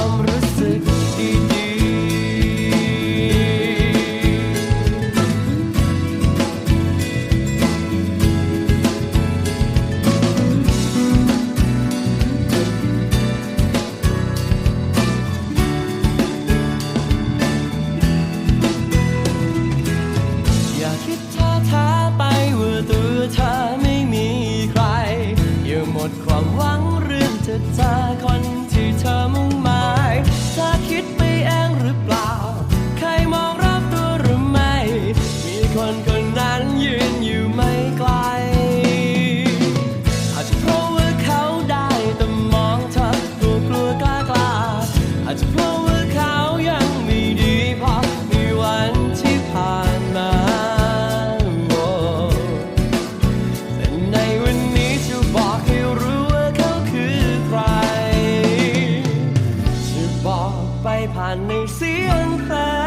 ม ผ่านในเสียงแฟน